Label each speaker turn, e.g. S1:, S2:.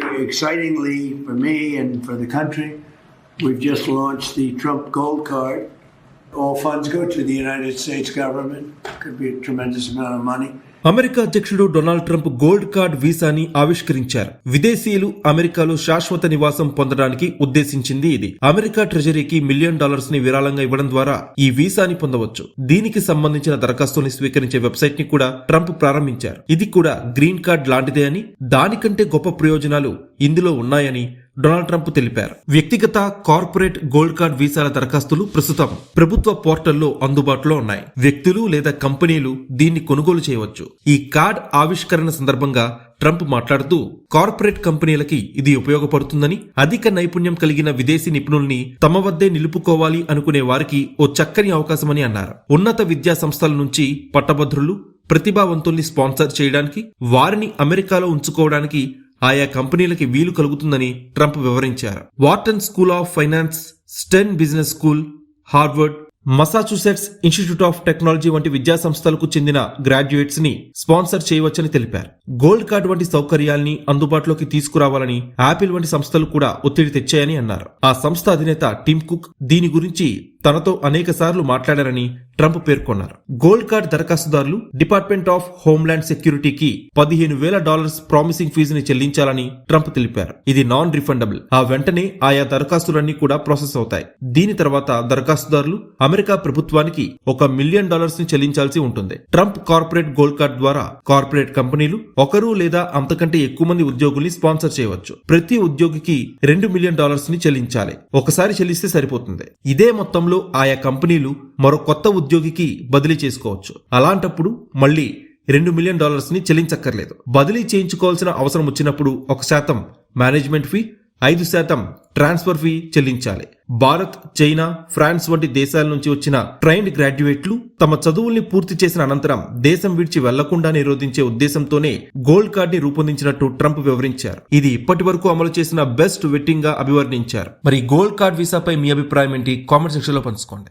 S1: very excitingly for me and for the country, we've just launched the Trump Gold Card. All funds go to the United States government. Could be a tremendous amount of money.
S2: America అధ్యక్షుడు Donald Trump gold card వీసాని ఆవిష్కరించారు. విదేశీయులు అమెరికాలో శాశ్వత నివాసం పొందడానికి ఉద్దేశించింది ఇది. America ట్రెజరీకి million డాలర్స్ని విరాళంగా ఇవ్వడం ద్వారా ఈ వీసాని పొందవచ్చు. దీనికి సంబంధించిన దరఖాస్తుని స్వీకరించే వెబ్సైట్ని కూడా ట్రంప్ ప్రారంభించారు. ఇది కూడా గ్రీన్ కార్డ్ లాంటిదే అని దానికంటే గొప్ప ప్రయోజనాలు ఇందులో ఉన్నాయని డొనాల్డ్ ట్రంప్ తెలిపారు. వ్యక్తిగత కార్పొరేట్ గోల్డ్ కార్డ్ వీసాల దరఖాస్తులు ప్రస్తుతం ప్రభుత్వ పోర్టల్లో అందుబాటులో ఉన్నాయి. వ్యక్తులు లేదా కంపెనీలు దీన్ని కొనుగోలు చేయవచ్చు. ఈ కార్డ్ ఆవిష్కరణ సందర్భంగా ట్రంప్ మాట్లాడుతూ కార్పొరేట్ కంపెనీలకి ఇది ఉపయోగపడుతుందని అధిక నైపుణ్యం కలిగిన విదేశీ నిపుణుల్ని తమ వద్దే నిలుపుకోవాలి అనుకునే వారికి ఓ చక్కని అవకాశమని అన్నారు. ఉన్నత విద్యా సంస్థల నుంచి పట్టభద్రులు ప్రతిభావంతుల్ని స్పాన్సర్ చేయడానికి వారిని అమెరికాలో ఉంచుకోవడానికి ఆయా కంపెనీలకి వీలు కలుగుతుందని ట్రంప్ వివరించారు. Wharton school of finance Stern business school Harvard Massachusetts institute of technology వంటి విద్యా సంస్థలకు చెందిన గ్రాడ్యుయేట్స్ని స్పాన్సర్ చేయవచ్చని తెలిపారు. గోల్డ్ కార్డ్ వంటి సౌకర్యాల్ని అందుబాటులోకి తీసుకురావాలని యాపిల్ వంటి సంస్థలు కూడా ఒత్తిడి తెచ్చాయని అన్నారు. ఆ సంస్థ అధినేత టిమ్ కుక్ దీని గురించి తనతో అనేక సార్లు మాట్లాడారని ట్రంప్ పేర్కొన్నారు. గోల్డ్ కార్డ్ దరఖాస్తుదారులు డిపార్ట్మెంట్ ఆఫ్ హోమ్లాండ్ సెక్యూరిటీకి పదిహేను వేల డాలర్స్ ప్రామిసింగ్ ఫీజుని చెల్లించాలని ట్రంప్ తెలిపారు. ఇది నాన్ రిఫండబుల్ ఆ వెంటనే ఆయా దరఖాస్తులన్నీ కూడా ప్రాసెస్ అవుతాయి. దీని తర్వాత దరఖాస్తుదారులు అమెరికా ప్రభుత్వానికి ఒక మిలియన్ డాలర్స్ని చెల్లించాల్సి ఉంటుంది. ట్రంప్ కార్పొరేట్ గోల్డ్ కార్డ్ ద్వారా కార్పొరేట్ కంపెనీలు ఒకరు లేదా అంతకంటే ఎక్కువ మంది ఉద్యోగుల్ని స్పాన్సర్ చేయవచ్చు. ప్రతి ఉద్యోగికి రెండు మిలియన్ డాలర్స్ని చెల్లించాలి. ఒకసారి చెల్లిస్తే సరిపోతుంది. ఇదే మొత్తంలో ఆయా కంపెనీలు మరో కొత్త ఉద్యోగికి బదిలీ చేసుకోవచ్చు. అలాంటప్పుడు మళ్ళీ రెండు మిలియన్ డాలర్స్ని చెల్లించక్కర్లేదు. బదిలీ చేయించుకోవాల్సిన అవసరం వచ్చినప్పుడు ఒక శాతం మేనేజ్మెంట్ ఫీ ఐదు శాతం ట్రాన్స్ఫర్ ఫీ చెల్లించాలి. భారత్ చైనా ఫ్రాన్స్ వంటి దేశాల నుంచి వచ్చిన ట్రైన్డ్ గ్రాడ్యుయేట్లు తమ చదువుల్ని పూర్తి చేసిన అనంతరం దేశం విడిచి వెళ్ళకుండా నిరోధించే ఉద్దేశంతోనే గోల్డ్ కార్డ్ని రూపొందించినట్టు ట్రంప్ వివరించారు. ఇది ఇప్పటి వరకు అమలు చేసిన బెస్ట్ వెట్టింగ్గా అభివర్ణించారు. మరి గోల్డ్ కార్డ్ వీసాపై మీ అభిప్రాయం ఏంటి? కామెంట్ సెక్షన్లో పంచుకోండి.